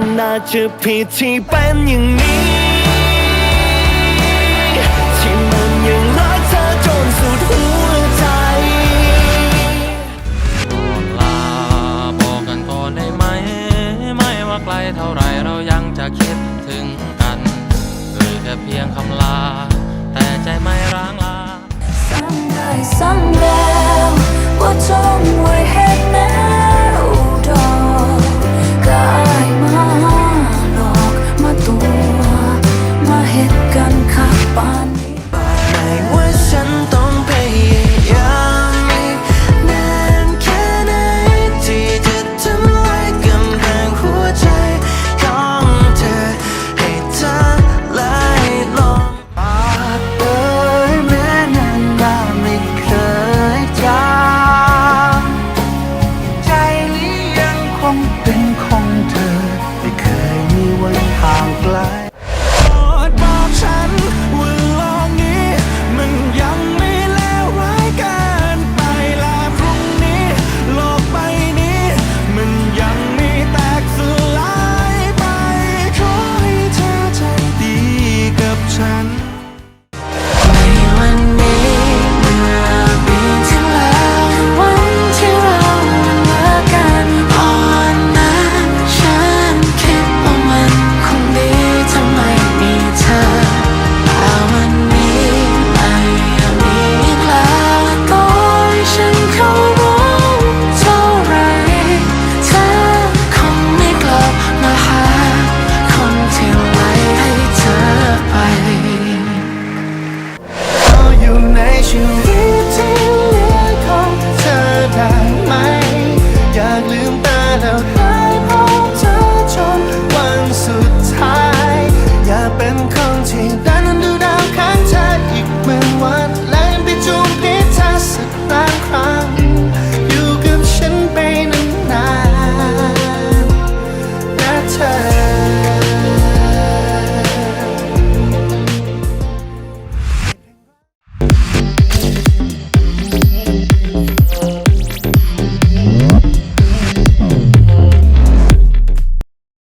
มันน่าจะผิดที่เป็นอย่างนี้ ที่มันยังรักเธอจนสุดหัวใจลาบอกกันก่อนได้ไหม ไม่ว่าไกลเท่าไรเรายังจะคิดถึงกันหรือแค่เพียงคำลา ชีวิตที่เหลือของเธอได้ไหม อยากลืมตาแล้ว